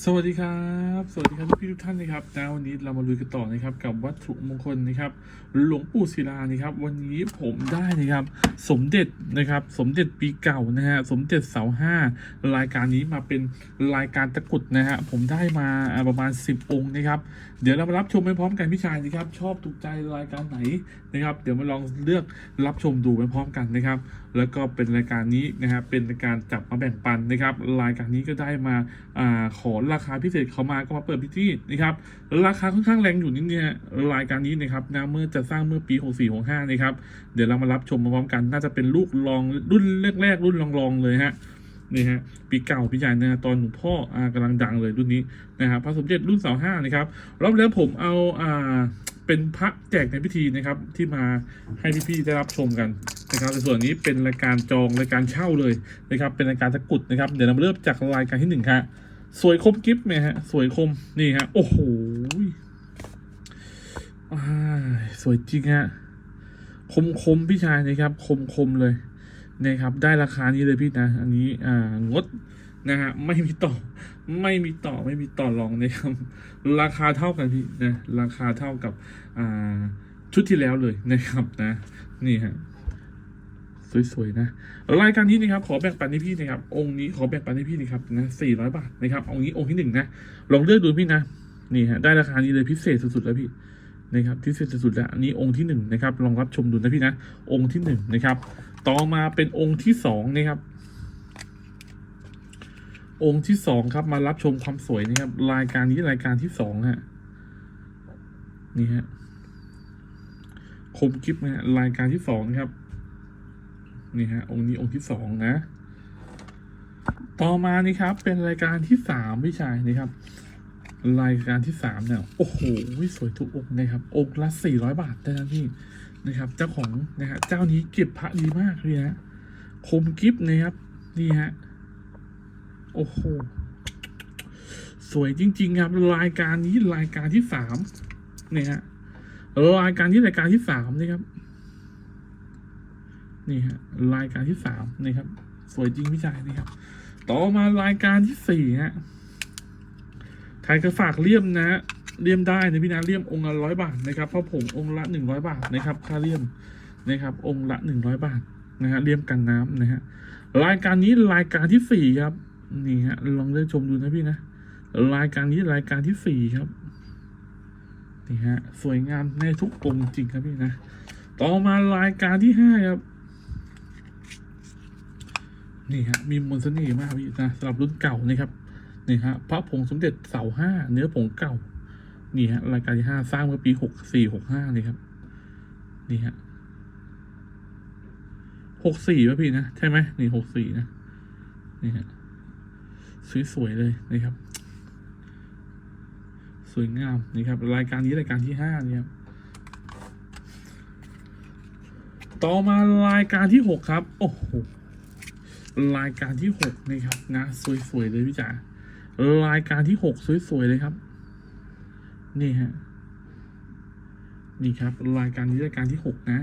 สวัสดีครับ สวัสดีครับพี่ทุกท่านนะครับนะวันนี้เรามาลุยกันต่อนะครับกับวัตถุมงคลนะครับ หลวงปู่ศิลานะครับ วันนี้ผมได้นะครับ สมเด็จนะครับ สมเด็จปีเก่านะฮะสมเด็จเสาห้ารายการนี้มาเป็นรายการตะกรุดนะฮะผมได้มาอ่าประมาณ 10 องค์นะครับ เดี๋ยวเรามารับชมไปพร้อมกันพี่ชายนะครับ ชอบถูกใจรายการไหนนะครับ เดี๋ยวมาลองเลือกรับชมดูไปพร้อมกันนะครับ แล้วก็เป็นรายการนี้นะครับเป็นรายการจับมาแบ่งปันนะครับ รายการนี้ก็ได้มาอาขอราคาพิเศษเขามาก็มาเปิดพิธีนะครับราคาค่อนข้างแรงอยู่นิดนี่ยรายการนี้นะครับนะเมื่อจะสร้างเมื่อปี64 65นะครับเดี๋ยวเรามารับชมพร้อมกัน น่าจะเป็นลูกรองรุ่นแรกๆรุ่นรองๆเลยฮะ นี่ฮะปีเก่าพี่ใหญ่นะตอนหลวงพ่ออ่ากำลังดังเลยรุ่นนี้นะครับพระสมเด็จรุ่นเสาห้านะครับรอบแล้วผมเอาอ่าเป็นพระแจกในพิธีนะครับที่มาให้พี่ๆได้รับชมกันนะครับในส่วนนี้เป็นรายการจองรายการเช่าเลยนะครับเป็นรายการตะกรุดนะครับเดี๋ยวเราเริ่มจากรายการที่หนึ่งครับสวยคมกิฟต์เนี่ยฮะสวยคมนี่ฮะโอ้โหสวยจริงฮะคมคมพี่ชายนะครับ คมคมเลย นะครับได้ราคานี้เลยพี่นะ อันนี้อ่างดนะฮะไม่มีต่อไม่มีต่อไม่มีต่อรองนะครับราคาเท่ากันพี่นะราคาเท่ากับอ่าชุดที่แล้วเลยนะครับนะ นี่ฮะสวยๆนะรายการนี้นะครับขอแบ่งปันให้พี่นะครับ องค์นี้ขอแบ่งปันให้พี่นะครับนะสี่ร้อยบาทนะครับองค์นี้องค์ที่หนึ่งนะลองเลือกดูพี่นะนี่ฮะได้ราคานี้เลยพิเศษสุดๆแล้วพี่นะครับพิเศษสุดๆแล้วอันนี้องค์ที่หนึ่งนะครับลองรับชมดูนะพี่นะองค์ที่หนึ่งนะครับ ต่อมาเป็นองค์ที่สองนะครับ องค์ที่สองครับมารับชมความสวยนะครับ รายการนี้รายการที่สองฮะนี่ฮะคมกิฟนะฮะรายการที่สองนะครับ นี่ฮะองค์นี้องค์ที่สองนะ ต่อมานี่ครับ เป็นรายการที่สามพี่ชายนะครับ รายการที่สามเนี่ยโอ้โหสวยทุกองค์นะครับองค์ละสี่ร้อยบาทได้นะพี่ นะครับ เจ้าของนะฮะเจ้านี้เก็บพระดีมากเลยนะคมกิฟนะครับ นี่ฮะ โอ้โห สวยจริง ๆ ครับ รายการนี้รายการที่สามนี่ฮะรายการนี้รายการที่สามนี่ครับ นี่ฮะรายการที่สามนี่ครับ สวยจริงพี่ชายนี่ครับ ต่อมารายการที่สี่ฮะใครก็ฝากเลี่ยมนะฮะ เลี่ยมได้นะพี่นะเลี่ยมองค์ละร้อยบาทนะครับเพราะผมองค์ละหนึ่งร้อยบาทนะครับค่าเลี่ยมนะครับองค์ละหนึ่งร้อยบาทนะฮะเลี่ยมกันน้ำนะฮะรายการนี้รายการที่สี่ครับนี่ฮะลองเลือกชมดูนะพี่นะรายการนี้รายการที่สี่ครับนี่ฮะสวยงามในทุกองค์จริงครับพี่นะต่อมารายการที่ห้าครับนี่ฮะมีมนต์เสน่ห์มากพี่นะสำหรับรุ่นเก่านะครับนี่ฮะพระผงสมเด็จเสาห้าเนื้อผงเก่า นี่ฮะรายการที่ห้าสร้างเมื่อปีหกสี่หกห้าเลยครับ นี่ฮะหกสี่ป่ะพี่นะ ใช่ไหมนี่หกสี่นะ นี่ฮะสวยๆเลยนะครับ สวยงามนี่ครับ รายการนี้รายการที่ห้านี่ครับต่อมารายการที่หกครับ โอ้โหรายการที่หกนะครับนะสวยๆเลยพี่จ๋ารายการที่หกสวยๆเลยครับ นี่ฮะ นี่ครับรายการนี้รายการที่หกนะ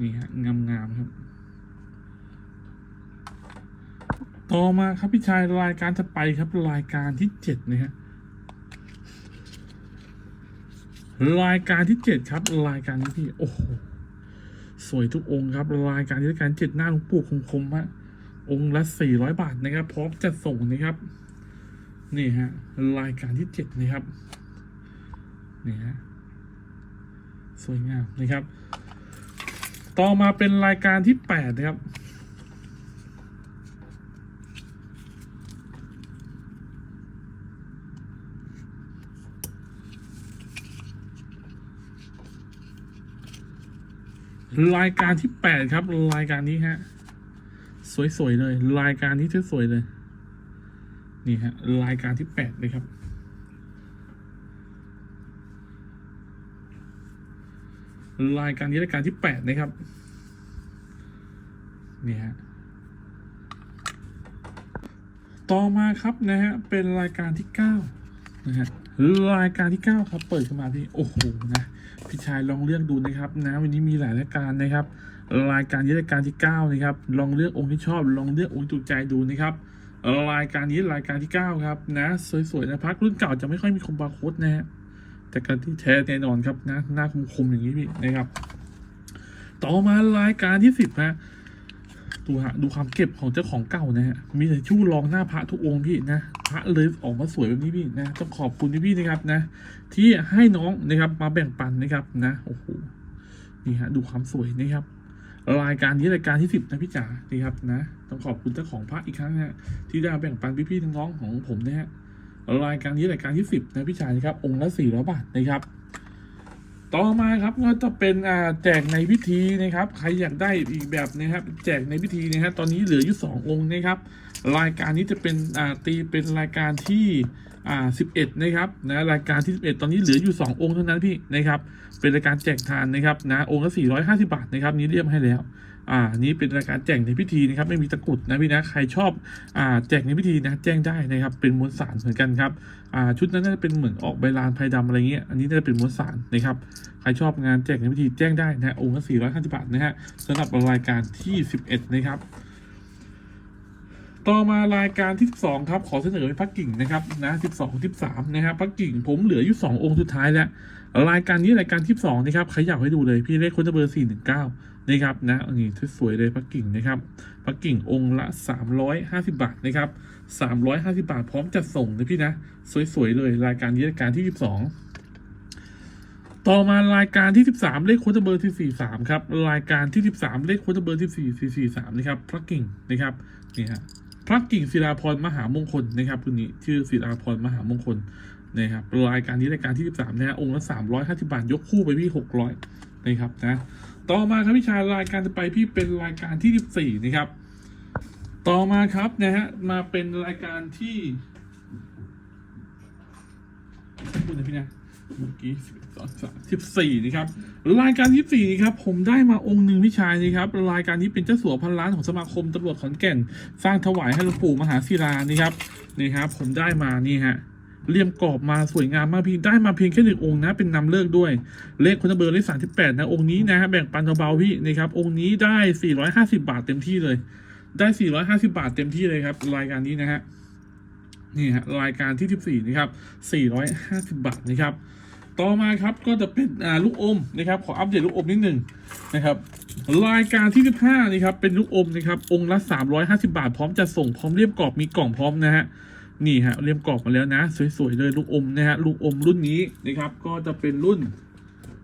นี่ฮะงามๆครับ ต่อมาครับพี่ชายรายการถัดไปครับ รายการที่เจ็ดนะฮะรายการที่เจ็ดครับ รายการนี้พี่โอ้โหสวยทุกองค์ครับ รายการที่รายการเจ็ดหน้าหลวงปู่คมๆฮะองค์ละสี่ร้อยบาทนะครับ พร้อมจัดส่งนะครับ นี่ฮะรายการที่เจ็ดนะครับนี่ฮะสวยงามนะครับ ต่อมาเป็นรายการที่แปดนะครับรายการที่แปดครับ รายการนี้ฮะ สวยๆเลย รายการนี้สวยๆเลย นี่ฮะรายการที่แปดเลยครับ รายการนี้รายการที่แปดนะครับ นี่ฮะต่อมาครับนะฮะเป็นรายการที่เก้านะฮะรายการที่เก้าครับ เปิดขึ้นมาพี่โอ้โหนะพี่ชายลองเลือกดูนะครับนะวันนี้มีหลายรายการนะครับ รายการนี้รายการที่เก้านะครับ ลองเลือกองค์ที่ชอบ ลองเลือกองค์ที่ถูกใจดูนะครับ รายการนี้รายการที่เก้าครับ นะ สวยๆ นะพักรุ่นเก่าจะไม่ค่อยมีคมบาร์โค้ดนะฮะแต่การที่แท้แน่นอนครับนะหน้าคมๆอย่างนี้พี่นะครับ ต่อมารายการที่สิบฮะดูฮะดูความเก็บของเจ้าของเก่านะฮะมีแต่ชู่รองหน้าพระทุกองค์พี่นะพระเลยออกมาสวยแบบนี้พี่นะต้องขอบคุณพี่นะครับนะ ที่ให้น้องนะครับมาแบ่งปันนะครับนะโอ้โหนี่ฮะดูความสวยนะครับ รายการนี้รายการที่สิบนะพี่จ๋านี่ครับนะต้องขอบคุณเจ้าของพระอีกครั้งนะฮะที่ได้แบ่งปันพี่ๆน้องๆของผมนะฮะรายการนี้รายการที่สิบนะพี่จ๋านะครับองค์ละสี่ร้อยบาทนะครับ ต่อมาครับก็จะเป็นอ่าแจกในพิธีนะครับ ใครอยากได้อีกแบบนะครับ แจกในพิธีนะครับตอนนี้เหลืออยู่สององค์นะครับ รายการนี้จะเป็นอ่าตีเป็นรายการที่ อ่าสิบเอ็ดนะครับนะรายการที่สิบเอ็ดตอนนี้เหลืออยู่สององค์เท่านั้นพี่นะครับ เป็นรายการแจกทานนะครับนะองค์ละสี่ร้อยห้าสิบาทนะครับนี้เรียบให้แล้วอ่านี้เป็นรายการแจกในพิธีนะครับไม่มีตะกรุดนะพี่นะใครชอบอ่าแจกในพิธีนะแจ้งได้นะครับเป็นมวลสารเหมือนกันครับอ่าชุดนั้นน่าจะเป็นเหมือนออกใบลานไพดำอะไรเงี้ยอันนี้น่าจะเป็นมวลสารนะครับใครชอบงานแจกในพิธีแจ้งได้นะฮะองค์ละ450บาทนะฮะสำหรับรายการที่ 11 นะครับ ต่อมารายการที่ 12 ครับ ขอเสนอเป็นพักกิ่งนะครับนะ12 13นะครับพักกิ่งผมเหลืออยู่ 2 องค์สุดท้ายแล้ว รายการนี้รายการที่2นะครับใครอยากให้ดูเลยพี่เลขคนเบอร์ 419 นะครับนะนนี้สวยเลยพักกิ่งนะครับพักกิ่งองค์ละ 350 บาทนะครับ 350 บาทพร้อมจัดส่งนะพี่นะ สวยๆเลยรายการนี้รายการที่ 12ต่อมารายการที่ 13 เลขโค้ดเบอร์ที่43 ครับ รายการที่ 13 เลขโค้ดเบอร์ที่4 43นะครับพระกิ่งนะครับนี่ฮะ พระกิ่งศิลาพรมหามงคลนะครับคนนี้ชื่อศิลาพรมหามงคลนะครับรายการนี้รายการที่13นะฮะองค์ละ350บาทยกคู่ไปพี่600นะครับนะต่อมาครับพี่ชายรายการต่อไปพี่เป็นรายการที่14นะครับต่อมาครับนะฮะมาเป็นรายการที่ขอบคุณนะพี่นะ เมื่อกี้สิบสองสามสิบสี่นะครับรายการที่สี่นี่ครับผมได้มาองค์หนึ่งพี่ชายนี่ครับรายการนี้เป็นเจ้าสัวพันล้านของสมาคมตำรวจขอนแก่น สร้างถวายให้หลวงปู่มหาศิลานี่ครับนี่ครับ ผมได้มานี่ฮะเลี่ยมกรอบมาสวยงามมากพี่ได้มาเพียงแค่หนึ่งองค์นะ เป็นนำเลิกด้วย เลขคนเบอร์เลขสามสิบแปดนะองค์นี้นะฮะแบ่งปันเบาๆพี่นี่ครับองค์นี้ได้สี่ร้อยห้าสิบาทเต็มที่เลย ได้สี่ร้อยห้าสิบาทเต็มที่เลยครับ รายการนี้นะฮะ นี่ฮะรายการที่สิบสี่นะครับสี่ร้อยห้าสิบาทนะครับ ต่อมาครับก็จะเป็นอ่าลูกอมนะครับ ขออัปเดตลูกอมนิดหนึ่งนะครับรายการที่ 15 นี่ครับเป็นลูกอมนะครับองค์ละ 350 บาท พร้อมจะส่งพร้อมเรียบกรอบมีกล่องพร้อมนะฮะนี่ฮะเรียบกรอบมาแล้วนะ สวยๆเลยลูกอมนะฮะลูกอมรุ่นนี้นะครับ ก็จะเป็นรุ่น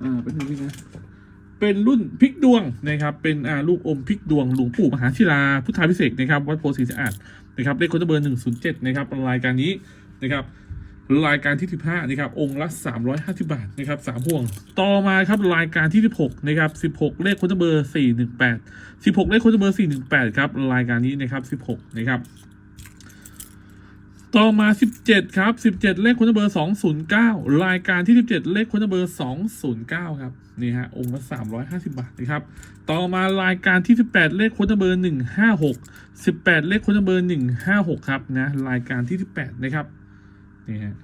อ่าเป็นรุ่นนี้นะเป็นรุ่นพริกดวงนะครับ เป็นอ่าลูกอมพริกดวงหลวงปู่มหาศิลาพุทธาพิเศษนะครับวัดโพธิ์ศรีสะอาด นะครับเลขโค้ดเบอร์ 107 นะครับรายการนี้นะครับรายการที่ 15 นะครับ องค์ละ 350 บาทนะครับสามห่วง ต่อมาครับรายการที่ 16 นะครับ 16 เลขโค้ดเบอร์ 418 16 เลขโค้ดเบอร์ 418 ครับรายการนี้นะครับ 16 นะครับ ต่อมา 17 ครับ 17 เลขค้ดเบอร์ 209 รายการที่ 17 เลขค้ดเบอร์ 209 ครับ นี่ฮะ องค์ละ350 บาทนะครับ ต่อมารายการที่ 18 เลขค้ดเบอร์ 156 18 เลขค้ดเบอร์ 156 ครับนะ รายการที่ 18 นะครับ นี่ฮะ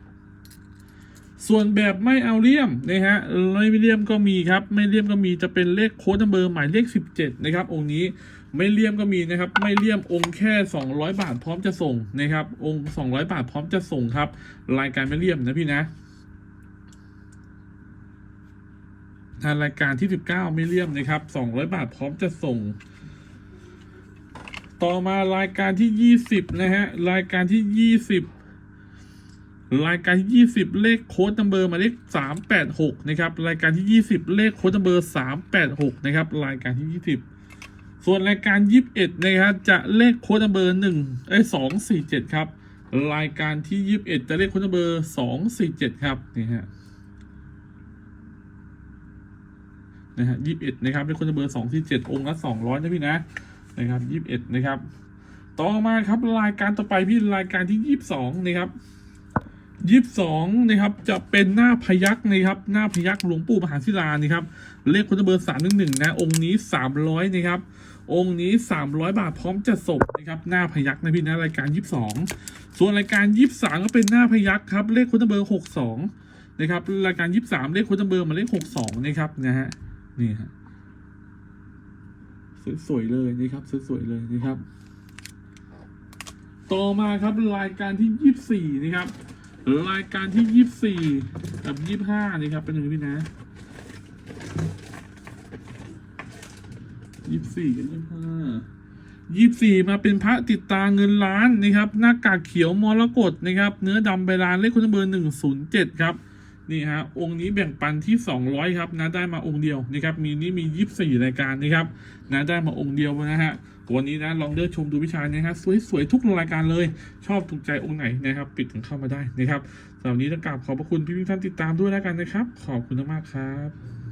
ส่วนแบบไม่เอาเลี่ยมนะฮะ ไม่เลี่ยมก็มีครับ ไม่เลี่ยมก็มีจะเป็นเลขโค้ดนัมเบอร์หมายเลข 17 นะครับ องค์นี้ ไม่เลี่ยมก็มีนะครับ ไม่เลี่ยมองค์แค่ 200 บาทพร้อมจะส่งนะครับ องค์ 200 บาทพร้อมจะส่งครับ รายการไม่เลี่ยมนะพี่นะทางรายการที่ 19 ไม่เลี่ยมนะครับ 200 บาทพร้อมจะส่ง ต่อมารายการที่ 20 นะฮะ รายการที่ 20รายการที่ 20 เลขโค้ดนัมเบอร์มาเลข 386 นะครับ รายการที่ 20 เลขโค้ดนัมเบอร์ 386 นะครับ รายการที่ 20 ส่วนรายการ 21 นะครับ จะเลขโค้ดนัมเบอร์1เอ้ย247 ครับ รายการที่ 21 จะเลขโค้ดนัมเบอร์ 247 ครับนี่ฮะนะฮะ21นะครับเลขโค้ดนัมเบอร์247องค์ละ200นะพี่นะนะครับ21นะครับ ต่อมาครับรายการต่อไปพี่รายการที่22นะครับ ยี่สิบสองนะครับจะเป็นหน้าพยักนะครับหน้าพยักหลวงปู่มหาศิลานี่ครับเลขคนเบอร์สามหนึ่งหนึ่งนะองค์นี้สามร้อยนะครับองค์นี้สามร้อยบาทพร้อมจะส่งนะครับหน้าพยักนะพี่นะรายการยี่สิบสองส่วนรายการยี่สิบสามก็เป็นหน้าพยักครับเลขคนเบอร์หกสองนะครับรายการยี่สิบสามเลขคนเบอร์มาเลขหกสองนะครับนะฮะนี่ฮะสวยๆเลยนะครับสวยๆเลยนะครับ ต่อมาครับรายการที่ยี่สี่นะครับ รายการที่ยี่สี่กับยี่ห้านี่ครับเป็นหนึ่งพี่นะยี่สี่กับยี่ห้ายี่สี่มาเป็นพระติดตาเงินล้านนะครับ หน้ากากเขียวมรกตนะครับ เนื้อดำใบลานเลขคุณเบอร์หนึ่งศูนย์เจ็ดครับ นี่ฮะองค์นี้แบ่งปันที่ 200 ครับนะได้มาองค์เดียวนะครับมีนี่มี 24 รายการนะครับนะได้มาองค์เดียวนะฮะวันนี้นะลองเลือกชมดูวิชานะฮะสวยๆทุกรายการเลย ชอบถูกใจองค์ไหนนะครับปิดถึงเข้ามาได้นะครับสำหรับนี้ต้องกราบขอบพระคุณพี่ๆท่านติดตามด้วยแล้วกันนะครับ ขอบคุณมากครับ